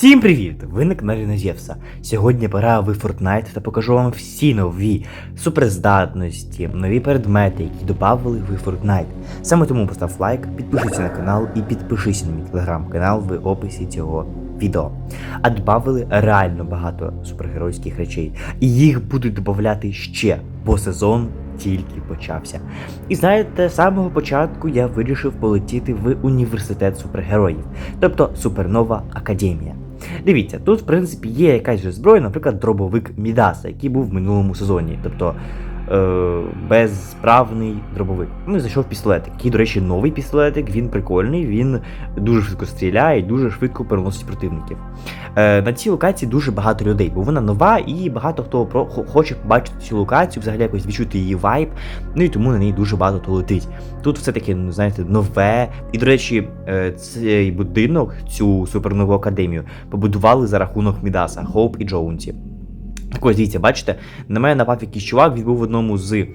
Всім привіт! Ви на каналі Назєвса. Сьогодні пора в Fortnite та покажу вам всі нові суперздатності, нові предмети, які додавали в Fortnite. Саме тому постав лайк, підпишися на канал і підпишися на мій телеграм-канал в описі цього відео. А додавали реально багато супергеройських речей. І їх будуть додавати ще, бо сезон тільки почався. І знаєте, з самого початку я вирішив полетіти в університет супергероїв, тобто Супернова Академія. Дивіться, тут в принципі є якась же зброя, наприклад, дробовик Мідаса, який був в минулому сезоні, тобто е, безсправний дробовик. Ну і зайшов пістолетик. Який, до речі, новий пістолетик, він прикольний, він дуже швидко стріляє і дуже швидко переносить противників. Е, на цій локації дуже багато людей, бо вона нова, і багато хто про хо- хоче побачити цю локацію, взагалі якось відчути її вайб. Ну і тому на неї дуже багато хто летить. Тут все таки, ну знаєте, нове. І, до речі, е, цей будинок, цю супернову академію, побудували за рахунок Мідаса, Хоуп і Джоунсі. Так ось дивіться, бачите, на мене напав якийсь чувак, він був в одному з е,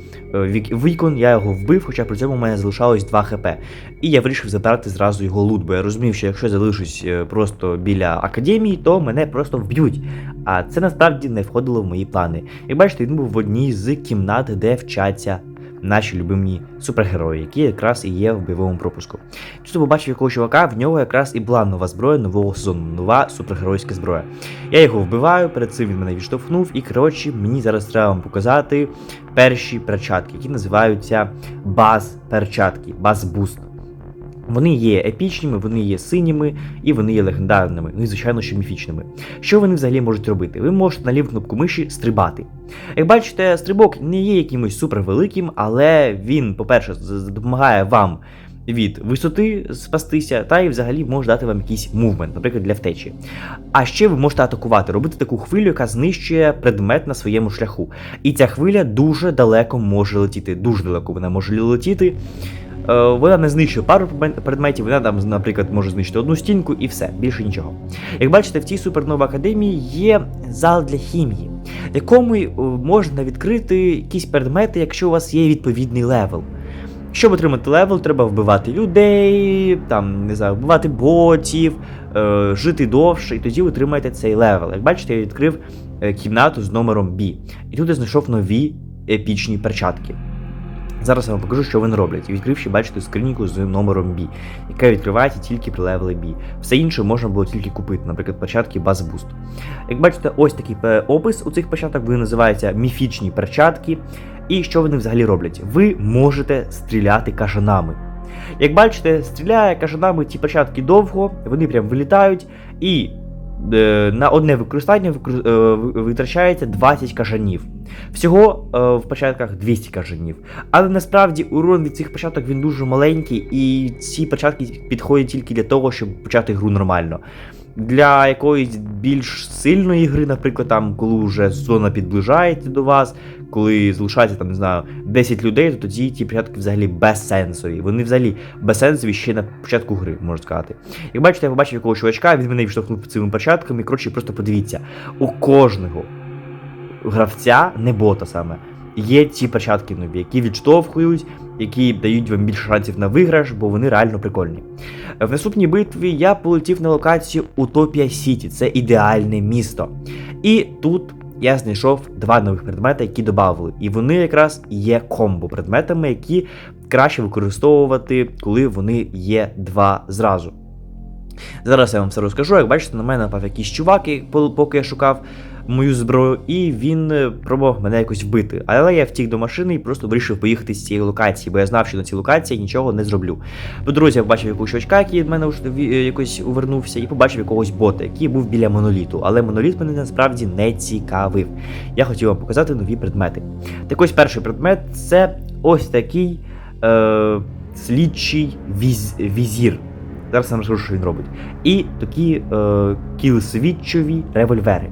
вікон, я його вбив, хоча при цьому в мене залишалось 2 хп. І я вирішив забрати зразу його лут, бо я розумів, що якщо я залишусь е, просто біля академії, то мене просто вб'ють. А це насправді не входило в мої плани. Як бачите, він був в одній з кімнат, де вчаться наші любимі супергерої, які якраз і є в бойовому пропуску. Тут побачив якого чувака, в нього якраз і була нова зброя нового сезону, нова супергеройська зброя. Я його вбиваю, перед цим він мене відштовхнув, і коротше, мені зараз треба вам показати перші перчатки, які називаються баз-перчатки, баз-буст. Вони є епічними, вони є синіми і вони є легендарними, ну і звичайно, що міфічними. Що вони взагалі можуть робити? Ви можете на ліву кнопку миші стрибати. Як бачите, стрибок не є якимось супервеликим, але він, по-перше, допомагає вам від висоти спастися, та і взагалі може дати вам якийсь мувмент, наприклад, для втечі. А ще ви можете атакувати, робити таку хвилю, яка знищує предмет на своєму шляху. І ця хвиля дуже далеко може летіти. Дуже далеко вона може летіти. Е, Вона не знищує пару предметів, вона там, наприклад, може знищити одну стінку і все, більше нічого. Як бачите, в цій супернова академії є зал для хімії, в якому е, можна відкрити якісь предмети, якщо у вас є відповідний левел. Щоб отримати левел, треба вбивати людей, там, не знаю, вбивати ботів, е, жити довше, і тоді отримаєте цей левел. Як бачите, я відкрив е, кімнату з номером B. І тут я знайшов нові епічні перчатки. Зараз я вам покажу, що вони роблять. Відкривши, бачите скриньку з номером B, яка відкривається тільки при левелі B. Все інше можна було тільки купити, наприклад, перчатки Buzz Boost. Як бачите, ось такий е, опис у цих перчаток, вони називаються міфічні перчатки. І що вони взагалі роблять? Ви можете стріляти кажанами. Як бачите, стріляє кажанами ці перчатки довго, вони прям вилітають, і е, на одне використання викор- е, витрачається 20 кажанів. Всього е, в початках 200 кажанів. Але насправді урон від цих початок він дуже маленький, і ці початки підходять тільки для того, щоб почати гру нормально. Для якоїсь більш сильної гри, наприклад, там, коли вже зона підближається до вас, коли залишається там, не знаю, 10 людей, то тоді ті початки взагалі безсенсові. Вони взагалі безсенсові ще на початку гри, можна сказати. Як бачите, я побачив якогось чувачка, він мене відштовхнув цими початками. Коротше, просто подивіться, у кожного гравця, не бота саме, є ці перчатки нові, які відштовхують, які дають вам більше шансів на виграш, бо вони реально прикольні. В наступній битві я полетів на локацію Утопія Сіті, це ідеальне місто. І тут я знайшов два нових предмети, які додали. І вони якраз є комбо предметами, які краще використовувати, коли вони є два зразу. Зараз я вам все розкажу. Як бачите, на мене напав якийсь чувак, поки я шукав мою зброю, і він е, пробував мене якось вбити. Але я втік до машини і просто вирішив поїхати з цієї локації, бо я знав, що на цій локації нічого не зроблю. По дорозі я побачив якогось чувачка, який від мене е, якось увернувся, і побачив якогось бота, який був біля моноліту. Але моноліт мене насправді не цікавив. Я хотів вам показати нові предмети. Так ось перший предмет це ось такий е, слідчий віз, візір. Зараз вам розкажу, що він робить. І такі е, кілсвітчові револьвери.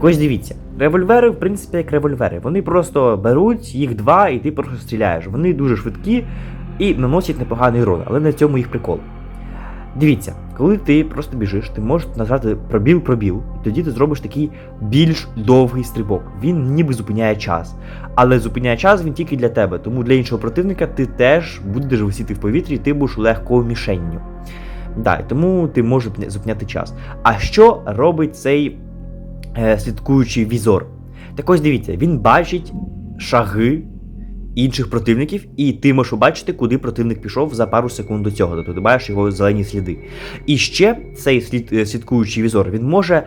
Так дивіться, револьвери, в принципі, як револьвери. Вони просто беруть їх два, і ти просто стріляєш. Вони дуже швидкі і наносять непоганий урон, але на цьому їх прикол. Дивіться, коли ти просто біжиш, ти можеш нажати пробіл-пробіл, і тоді ти зробиш такий більш довгий стрибок. Він ніби зупиняє час. Але зупиняє час він тільки для тебе, тому для іншого противника ти теж будеш висіти в повітрі, і ти будеш легкою мішенню. Да, тому ти можеш зупиняти час. А що робить цей е, слідкуючий візор? Так ось дивіться, він бачить шаги інших противників, і ти можеш побачити, куди противник пішов за пару секунд до цього. Тобто ти бачиш його зелені сліди. І ще цей слід, е, слідкуючий візор він може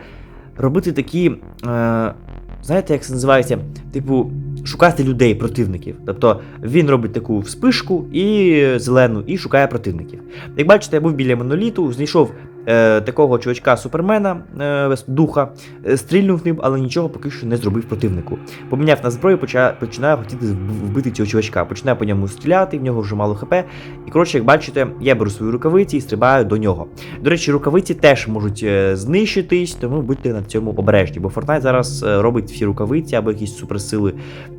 робити такі. Е, знаєте, як це називається? Типу, шукати людей, противників. Тобто він робить таку вспишку і зелену, і шукає противників. Як бачите, я був біля моноліту, знайшов е, такого чувачка супермена, е, духа, е, стрільнув ним, але нічого поки що не зробив противнику. Поміняв на зброю, поча- починаю хотіти вбити цього чувачка. Починаю по ньому стріляти, в нього вже мало хп. І коротше, як бачите, я беру свої рукавиці і стрибаю до нього. До речі, рукавиці теж можуть е, знищитись, тому будьте на цьому обережні, бо Fortnite зараз е, робить всі рукавиці або якісь суперсили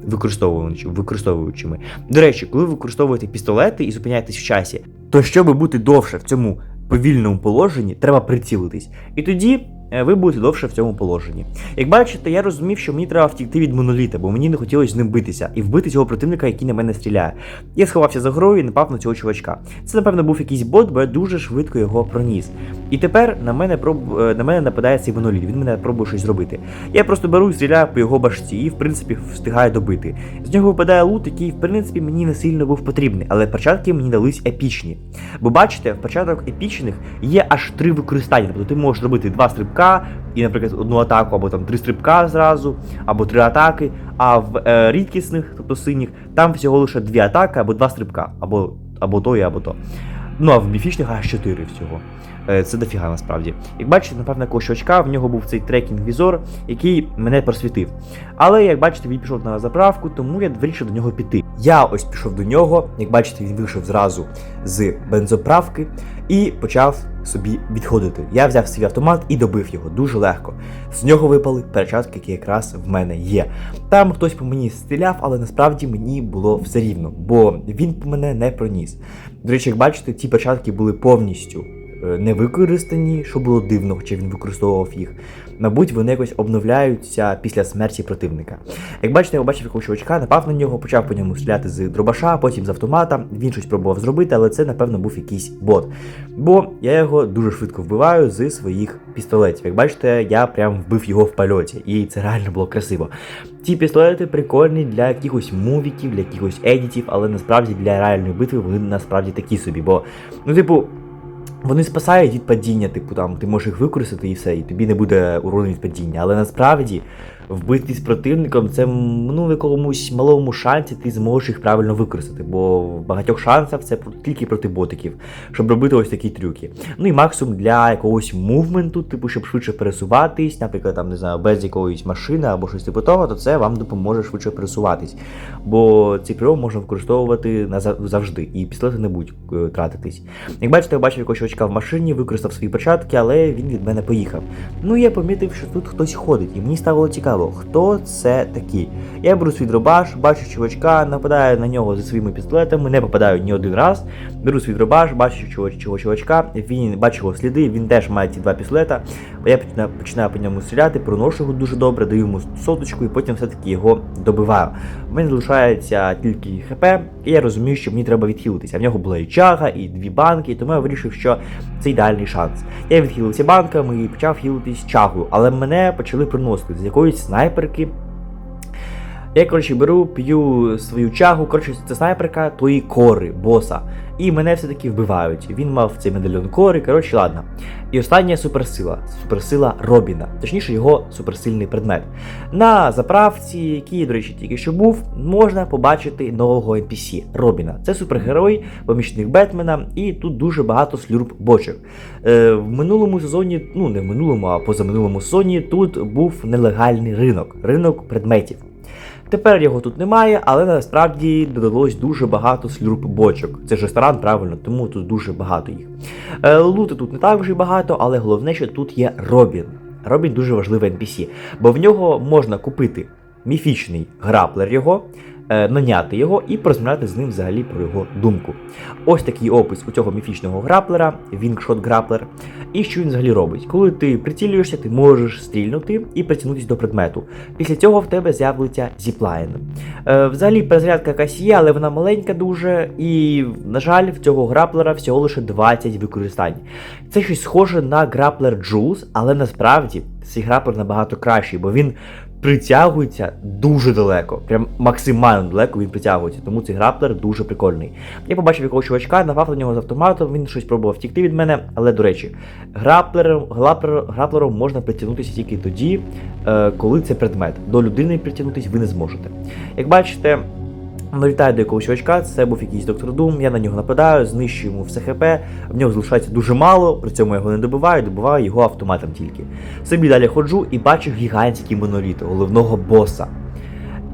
використовуючи- використовуючими. До речі, коли ви використовуєте пістолети і зупиняєтесь в часі, то щоб бути довше в цьому повільному положенні, треба прицілитись. І тоді ви будете довше в цьому положенні. Як бачите, я розумів, що мені треба втікти від моноліта, бо мені не хотілося з ним битися і вбити цього противника, який на мене стріляє. Я сховався за грою і напав на цього чувачка. Це, напевно, був якийсь бот, бо я дуже швидко його проніс. І тепер на мене проб... е, на мене нападає цей моноліт. Він мене пробує щось зробити. Я просто беру і стріляю по його башці і, в принципі, встигаю добити. З нього випадає лут, який, в принципі, мені не сильно був потрібний, але початки мені дались епічні. Бо бачите, в початок епічних є аж три використання. Тобто ти можеш робити два стрибка і, наприклад, одну атаку, або там три стрибка зразу, або три атаки. А в е, рідкісних, тобто синіх, там всього лише дві атаки або два стрибка, або, або то і або то. Ну а в міфічних аж чотири всього. Е, Це дофіга насправді. Як бачите, напевно, якогось чувачка, в нього був цей трекінг-візор, який мене просвітив. Але як бачите, він пішов на заправку, тому я вирішив до нього піти. Я ось пішов до нього, як бачите, він вийшов зразу з бензоправки і почав собі відходити. Я взяв свій автомат і добив його дуже легко. З нього випали перчатки, які якраз в мене є. Там хтось по мені стріляв, але насправді мені було все рівно, бо він по мене не проніс. До речі, як бачите, ті перчатки були повністю не використані, що було дивно, хоча він використовував їх. Мабуть, вони якось обновляються після смерті противника. Як бачите, я побачив якогось чувачка, напав на нього, почав по ньому стріляти з дробаша, потім з автомата. Він щось пробував зробити, але це, напевно, був якийсь бот. Бо я його дуже швидко вбиваю зі своїх пістолетів. Як бачите, я прям вбив його в польоті, і це реально було красиво. Ці пістолети прикольні для якихось мувіків, для якихось едітів, але насправді для реальної битви вони насправді такі собі. Бо, ну, типу, вони спасають від падіння, типу там ти можеш їх використати і все, і тобі не буде урону від падіння. Але насправді вбити з противником це ну, в якомусь малому шансі ти зможеш їх правильно використати, бо в багатьох шансах це тільки проти ботиків, щоб робити ось такі трюки. Ну і максимум для якогось мувменту, типу, щоб швидше пересуватись, наприклад, там не знаю, без якоїсь машини або щось типу того, то це вам допоможе швидше пересуватись. Бо цей прийом можна використовувати завжди, і пістолети не будуть е, тратитись. Як бачите, я бачив якогось чувачка в машині, використав свої початки, але він від мене поїхав. Ну я помітив, що тут хтось ходить, і мені стало цікаво, хто це такий. Я беру свій дробаш, бачу чувачка, нападаю на нього зі своїми пістолетами, не попадаю ні один раз. Беру свій дробаш, бачу чого чувачка, він бачу його сліди, він теж має ці два пістолета. Я починаю, по ньому стріляти, проношу його дуже добре, даю йому соточку і потім все-таки його добиваю. У мене залишається тільки ХП, і я розумію, що мені треба відхилитися. В нього була і чага, і дві банки, тому я вирішив, що це ідеальний шанс. Я відхилився банками і почав хілитись чагою, але мене почали приносити з якоїсь снайперки. Я, коротше, беру, п'ю свою чагу, коротше, це снайперка тої кори, боса. І мене все-таки вбивають. Він мав цей медальйон кори, коротше, ладно. І остання суперсила. Суперсила Робіна, точніше, його суперсильний предмет. На заправці, який, до речі, тільки що був, можна побачити нового NPC Робіна. Це супергерой, помічник Бетмена, і тут дуже багато слюрб бочок. Е, в минулому сезоні, ну не в минулому, а позаминулому сезоні, тут був нелегальний ринок, ринок предметів. Тепер його тут немає, але насправді додалось дуже багато слюрп бочок. Це ж ресторан, правильно, тому тут дуже багато їх. Е, лути тут не так вже багато, але головне, що тут є Робін. Робін дуже важливий NPC, бо в нього можна купити міфічний граплер його, наняти його і порозмовляти з ним взагалі про його думку. Ось такий опис у цього міфічного граплера, Wingshot Grappler. І що він взагалі робить? Коли ти прицілюєшся, ти можеш стрільнути і притягнутися до предмету. Після цього в тебе з'явиться зіплайн. Е, взагалі перезарядка якась є, але вона маленька дуже, і, на жаль, в цього граплера всього лише 20 використань. Це щось схоже на граплер Juice, але насправді цей граплер набагато кращий, бо він притягується дуже далеко. Прям максимально далеко він притягується, тому цей граплер дуже прикольний. Я побачив якогось чувачка, напав на нього з автоматом, він щось пробував втікти від мене, але до речі, граплером, граплер, граплером можна притягнутися тільки тоді, е, коли це предмет. До людини притягнутися ви не зможете. Як бачите. Налітаю до якогось очка, це був якийсь доктор Дум, я на нього нападаю, знищую йому все хп, в нього залишається дуже мало, при цьому я його не добиваю, добиваю його автоматом тільки. Собі далі ходжу і бачу гігантський моноліт, головного боса.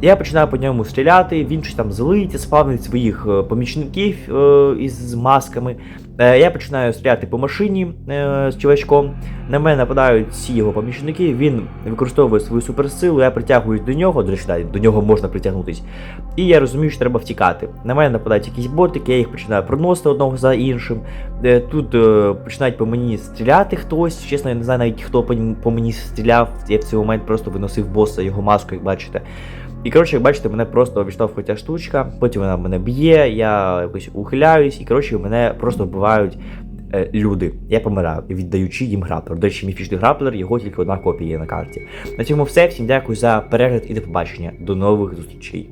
Я починаю по ньому стріляти, він щось там злить, спавнить своїх е, помічників е, із масками. Е, я починаю стріляти по машині з чувачком. На мене нападають всі його помічники. Він використовує свою суперсилу, я притягуюсь до нього, до речі, до нього можна притягнутись. І я розумію, що треба втікати. На мене нападають якісь ботики, я їх починаю проносити одного за іншим. Тут починають по мені стріляти хтось. Чесно, я не знаю навіть хто по мені стріляв. Я в цей момент просто виносив боса, його маску, як бачите. І коротше, як бачите, мене просто відштовхує ця штучка, потім вона мене б'є, я якось ухиляюсь, і коротше, мене просто вбивають е, люди. Я помираю, віддаючи їм граплер. До речі, міфічний граплер, його тільки одна копія є на карті. На цьому все. Всім дякую за перегляд і до побачення. До нових зустрічей.